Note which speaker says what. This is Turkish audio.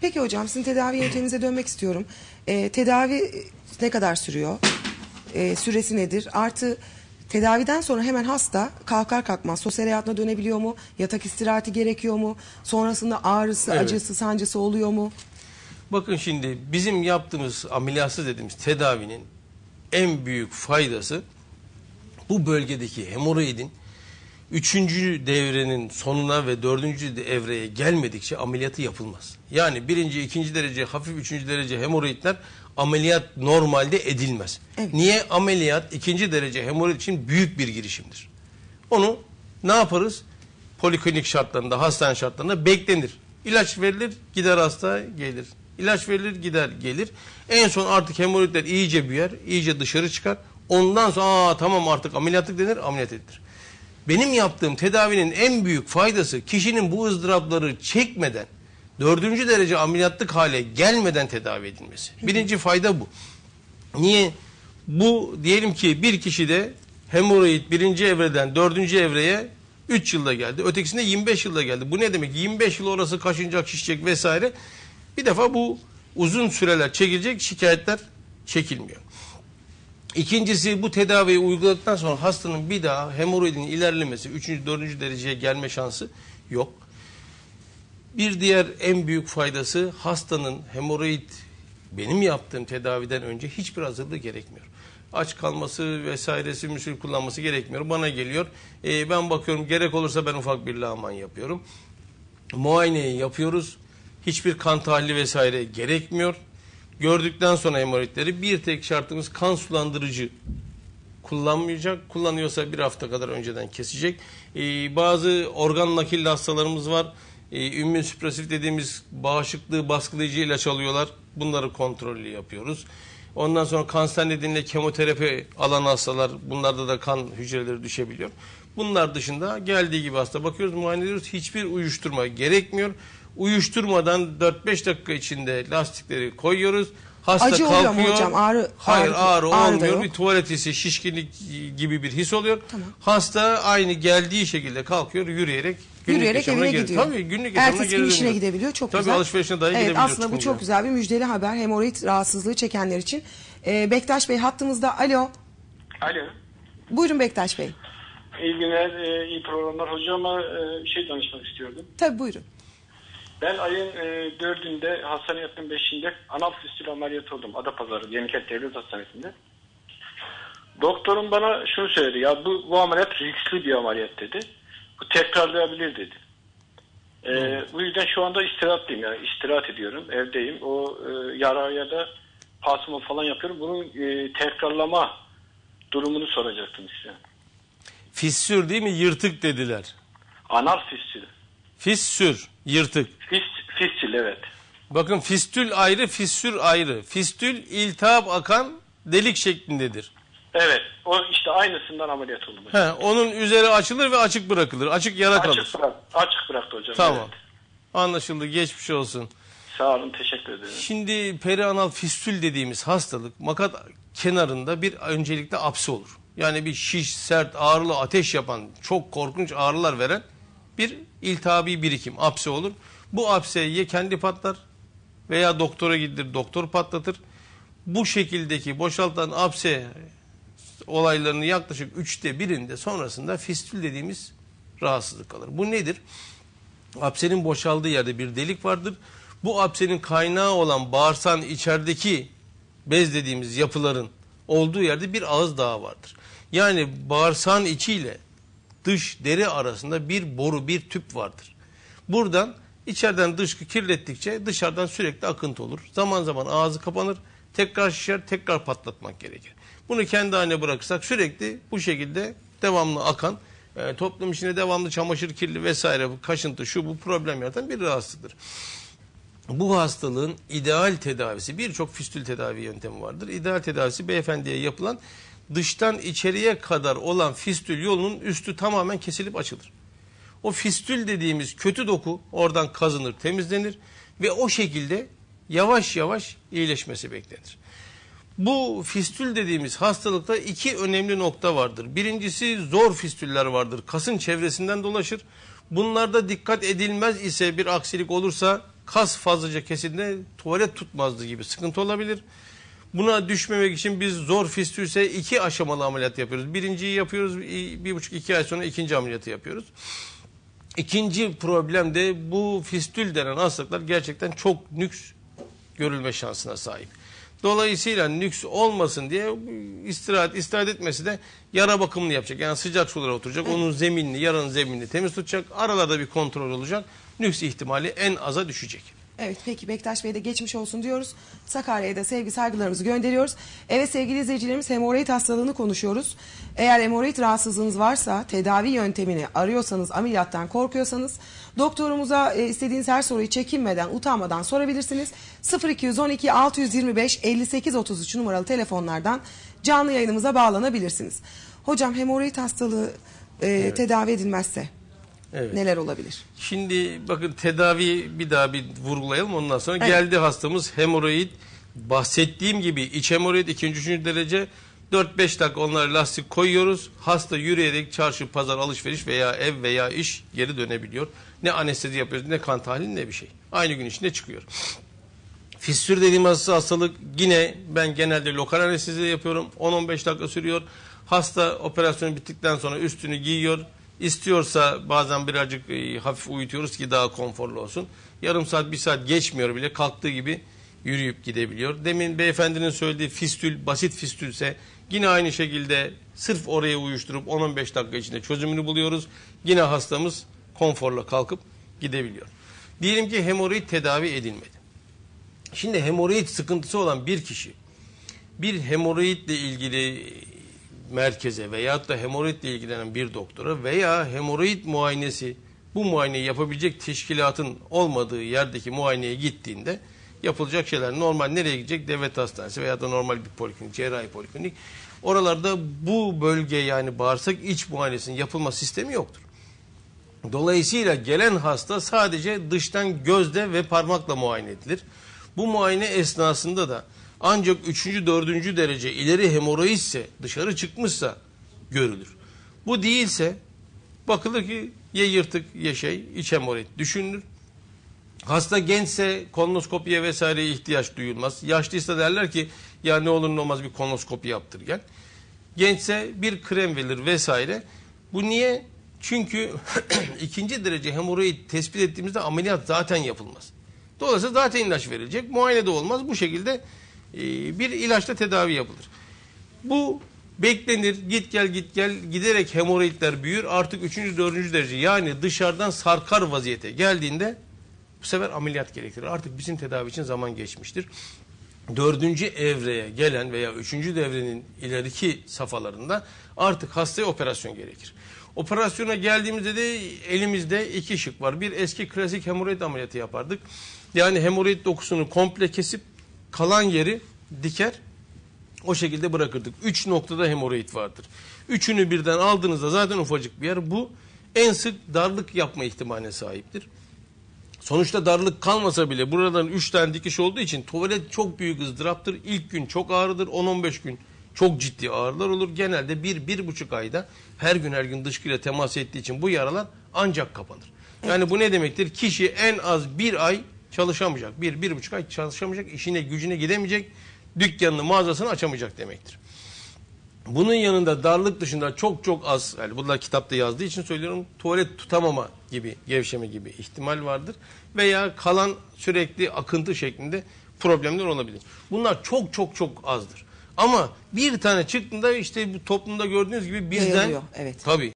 Speaker 1: Peki hocam sizin tedavi yönteminize dönmek istiyorum. Ee, tedavi ne kadar sürüyor? Ee, süresi nedir? Artı tedaviden sonra hemen hasta kalkar kalkmaz sosyal hayatına dönebiliyor mu? Yatak istirahati gerekiyor mu? Sonrasında ağrısı,
Speaker 2: Evet.
Speaker 1: acısı, sancısı oluyor mu?
Speaker 2: Bakın şimdi bizim yaptığımız ameliyatsız dediğimiz tedavinin en büyük faydası bu bölgedeki hemoroidin üçüncü devrenin sonuna ve dördüncü evreye gelmedikçe ameliyatı yapılmaz. Yani birinci, ikinci derece, hafif üçüncü derece hemoroidler ameliyat normalde edilmez.
Speaker 1: Evet.
Speaker 2: Niye? Ameliyat ikinci derece hemoroid için büyük bir girişimdir. Onu ne yaparız? Poliklinik şartlarında, hastane şartlarında beklenir. İlaç verilir, gider hasta gelir. İlaç verilir, gider gelir. En son artık hemoroidler iyice büyür, iyice dışarı çıkar. Ondan sonra Aa, tamam artık ameliyatlık denir, ameliyat edilir. Benim yaptığım tedavinin en büyük faydası kişinin bu ızdırapları çekmeden, dördüncü derece ameliyatlık hale gelmeden tedavi edilmesi. Birinci fayda bu. Niye? Bu diyelim ki bir kişide hemoroid birinci evreden dördüncü evreye 3 yılda geldi. Ötekisinde 25 yılda geldi. Bu ne demek? 25 yıl orası kaşınacak, şişecek vesaire. Bir defa bu uzun süreler çekilecek şikayetler çekilmiyor. İkincisi bu tedaviyi uyguladıktan sonra hastanın bir daha hemoroidin ilerlemesi 3. 4. dereceye gelme şansı yok. Bir diğer en büyük faydası hastanın hemoroid benim yaptığım tedaviden önce hiçbir hazırlığı gerekmiyor. Aç kalması vesairesi müsül kullanması gerekmiyor. Bana geliyor. Ee, ben bakıyorum gerek olursa ben ufak bir lağman yapıyorum. Muayeneyi yapıyoruz. Hiçbir kan tahlili vesaire gerekmiyor. Gördükten sonra hemoroidleri bir tek şartımız kan sulandırıcı kullanmayacak. Kullanıyorsa bir hafta kadar önceden kesecek. Ee, bazı organ nakilli hastalarımız var. Ee, ümmün süpresif dediğimiz bağışıklığı baskılayıcı ilaç alıyorlar. Bunları kontrollü yapıyoruz. Ondan sonra kanser nedeniyle kemoterapi alan hastalar bunlarda da kan hücreleri düşebiliyor. Bunlar dışında geldiği gibi hasta bakıyoruz muayene ediyoruz. Hiçbir uyuşturma gerekmiyor. Uyuşturmadan 4-5 dakika içinde lastikleri koyuyoruz. Hasta
Speaker 1: Acı oluyor mu
Speaker 2: kalkıyor.
Speaker 1: hocam? Ağrı-
Speaker 2: Hayır
Speaker 1: ağrı-
Speaker 2: ağrı,
Speaker 1: ağrı
Speaker 2: olmuyor. Bir tuvalet hissi, şişkinlik gibi bir his oluyor. Hasta aynı geldiği şekilde kalkıyor yürüyerek günlük
Speaker 1: Yürüyerek
Speaker 2: yaşamına
Speaker 1: evine
Speaker 2: geri-
Speaker 1: gidiyor.
Speaker 2: Tabii günlük yaşamına
Speaker 1: Ertesi gün işine
Speaker 2: dönüyor.
Speaker 1: gidebiliyor. Çok
Speaker 2: Tabii
Speaker 1: güzel.
Speaker 2: alışverişine dahi
Speaker 1: evet,
Speaker 2: gidebiliyor.
Speaker 1: Aslında bu çok güzel bir müjdeli haber. Hemoroid rahatsızlığı çekenler için. Ee, Bektaş Bey hattımızda. Alo.
Speaker 3: Alo.
Speaker 1: Buyurun Bektaş Bey.
Speaker 3: İyi günler, e, iyi programlar hocama e, bir şey danışmak istiyordum.
Speaker 1: Tabii buyurun.
Speaker 3: Ben ayın e, dördünde hastane yattım beşinde anal fistül ameliyatı oldum. Adapazarı Yenikent Devlet Hastanesi'nde. Doktorum bana şunu söyledi ya bu, bu ameliyat riskli bir ameliyat dedi. Bu tekrarlayabilir dedi. E, bu yüzden şu anda istirahatlıyım yani istirahat ediyorum evdeyim. O e, yaraya da pasma falan yapıyorum. Bunun e, tekrarlama durumunu soracaktım size.
Speaker 2: Fissür değil mi? Yırtık dediler.
Speaker 3: Anal fistül.
Speaker 2: Fissür, yırtık.
Speaker 3: Fist, fistül evet.
Speaker 2: Bakın fistül ayrı, fissür ayrı. Fistül iltihap akan delik şeklindedir.
Speaker 3: Evet. O işte aynısından ameliyat oldum.
Speaker 2: He, onun üzeri açılır ve açık bırakılır. Açık yara kalır.
Speaker 3: Açık, bırak, açık bıraktı hocam.
Speaker 2: Tamam.
Speaker 3: Evet.
Speaker 2: Anlaşıldı. Geçmiş olsun.
Speaker 3: Sağ olun. Teşekkür ederim.
Speaker 2: Şimdi perianal fistül dediğimiz hastalık makat kenarında bir öncelikle apse olur. Yani bir şiş, sert, ağrılı, ateş yapan, çok korkunç ağrılar veren bir iltihabi birikim, apse olur. Bu apse ya kendi patlar veya doktora gidilir, doktor patlatır. Bu şekildeki boşaltan apse olaylarının yaklaşık üçte birinde sonrasında fistül dediğimiz rahatsızlık kalır. Bu nedir? Apsenin boşaldığı yerde bir delik vardır. Bu apsenin kaynağı olan bağırsağın içerideki bez dediğimiz yapıların olduğu yerde bir ağız daha vardır. Yani bağırsağın içiyle dış deri arasında bir boru, bir tüp vardır. Buradan içeriden dışkı kirlettikçe dışarıdan sürekli akıntı olur. Zaman zaman ağzı kapanır, tekrar şişer, tekrar patlatmak gerekir. Bunu kendi haline bırakırsak sürekli bu şekilde devamlı akan, e, toplum içinde devamlı çamaşır kirli vesaire, kaşıntı, şu bu problem yaratan bir rahatsızlıktır. Bu hastalığın ideal tedavisi birçok fistül tedavi yöntemi vardır. İdeal tedavisi beyefendiye yapılan dıştan içeriye kadar olan fistül yolunun üstü tamamen kesilip açılır. O fistül dediğimiz kötü doku oradan kazınır, temizlenir ve o şekilde yavaş yavaş iyileşmesi beklenir. Bu fistül dediğimiz hastalıkta iki önemli nokta vardır. Birincisi zor fistüller vardır. Kasın çevresinden dolaşır. Bunlarda dikkat edilmez ise bir aksilik olursa kas fazlaca kesildiğinde tuvalet tutmazlığı gibi sıkıntı olabilir. Buna düşmemek için biz zor fistülse iki aşamalı ameliyat yapıyoruz. Birinciyi yapıyoruz, bir buçuk iki ay sonra ikinci ameliyatı yapıyoruz. İkinci problem de bu fistül denen hastalıklar gerçekten çok nüks görülme şansına sahip. Dolayısıyla nüks olmasın diye istirahat, istirahat etmesi de yara bakımını yapacak. Yani sıcak sulara oturacak, onun zeminini, yaranın zeminini temiz tutacak. Aralarda bir kontrol olacak. Nüks ihtimali en aza düşecek.
Speaker 1: Evet peki Bektaş Bey'e de geçmiş olsun diyoruz. Sakarya'ya da sevgi saygılarımızı gönderiyoruz. Evet sevgili izleyicilerimiz hemoroid hastalığını konuşuyoruz. Eğer hemoroid rahatsızlığınız varsa tedavi yöntemini arıyorsanız ameliyattan korkuyorsanız doktorumuza e, istediğiniz her soruyu çekinmeden utanmadan sorabilirsiniz. 0212 625 58 33 numaralı telefonlardan canlı yayınımıza bağlanabilirsiniz. Hocam hemoroid hastalığı e, tedavi edilmezse
Speaker 2: Evet.
Speaker 1: neler olabilir?
Speaker 2: Şimdi bakın tedavi bir daha bir vurgulayalım ondan sonra. Geldi hastamız hemoroid. Bahsettiğim gibi iç hemoroid ikinci üçüncü derece 4-5 dakika onlara lastik koyuyoruz. Hasta yürüyerek çarşı, pazar, alışveriş veya ev veya iş geri dönebiliyor. Ne anestezi yapıyoruz ne kan tahlili ne bir şey. Aynı gün içinde çıkıyor. Fistür dediğimiz hastalık yine ben genelde lokal anestezi yapıyorum. 10-15 dakika sürüyor. Hasta operasyonu bittikten sonra üstünü giyiyor. İstiyorsa bazen birazcık e, hafif uyutuyoruz ki daha konforlu olsun. Yarım saat bir saat geçmiyor bile kalktığı gibi yürüyüp gidebiliyor. Demin beyefendinin söylediği fistül basit fistülse yine aynı şekilde sırf oraya uyuşturup 10-15 dakika içinde çözümünü buluyoruz. Yine hastamız konforla kalkıp gidebiliyor. Diyelim ki hemoroid tedavi edilmedi. Şimdi hemoroid sıkıntısı olan bir kişi bir hemoroidle ilgili merkeze veyahut da hemoroidle ilgilenen bir doktora veya hemoroid muayenesi bu muayeneyi yapabilecek teşkilatın olmadığı yerdeki muayeneye gittiğinde yapılacak şeyler normal nereye gidecek? Devlet hastanesi veya da normal bir poliklinik, cerrahi poliklinik. Oralarda bu bölge yani bağırsak iç muayenesinin yapılma sistemi yoktur. Dolayısıyla gelen hasta sadece dıştan gözle ve parmakla muayene edilir. Bu muayene esnasında da ancak 3. 4. derece ileri hemoroidse dışarı çıkmışsa görülür. Bu değilse bakılır ki ya yırtık ya şey iç hemoroid düşünülür. Hasta gençse kolonoskopiye vesaireye ihtiyaç duyulmaz. Yaşlıysa derler ki ya ne olur ne olmaz bir kolonoskopi yaptır gel. Gençse bir krem verilir vesaire. Bu niye? Çünkü ikinci derece hemoroid tespit ettiğimizde ameliyat zaten yapılmaz. Dolayısıyla zaten ilaç verilecek. Muayene de olmaz. Bu şekilde bir ilaçla tedavi yapılır. Bu beklenir. Git gel git gel giderek hemoroidler büyür. Artık 3. 4. derece yani dışarıdan sarkar vaziyete geldiğinde bu sefer ameliyat gerektirir. Artık bizim tedavi için zaman geçmiştir. Dördüncü evreye gelen veya üçüncü devrenin ileriki safhalarında artık hastaya operasyon gerekir. Operasyona geldiğimizde de elimizde iki şık var. Bir eski klasik hemoroid ameliyatı yapardık. Yani hemoroid dokusunu komple kesip kalan yeri diker o şekilde bırakırdık. Üç noktada hemoroid vardır. Üçünü birden aldığınızda zaten ufacık bir yer. Bu en sık darlık yapma ihtimaline sahiptir. Sonuçta darlık kalmasa bile buradan 3 tane dikiş olduğu için tuvalet çok büyük ızdıraptır. İlk gün çok ağrıdır. 10-15 gün çok ciddi ağrılar olur. Genelde 1-1,5 ayda her gün her gün dışkıyla temas ettiği için bu yaralar ancak kapanır. Yani bu ne demektir? Kişi en az bir ay çalışamayacak. Bir, bir buçuk ay çalışamayacak. işine gücüne gidemeyecek. Dükkanını mağazasını açamayacak demektir. Bunun yanında darlık dışında çok çok az, yani bunlar kitapta yazdığı için söylüyorum, tuvalet tutamama gibi, gevşeme gibi ihtimal vardır. Veya kalan sürekli akıntı şeklinde problemler olabilir. Bunlar çok çok çok azdır. Ama bir tane çıktığında işte bu toplumda gördüğünüz gibi bizden
Speaker 1: Yayılıyor, evet.
Speaker 2: tabii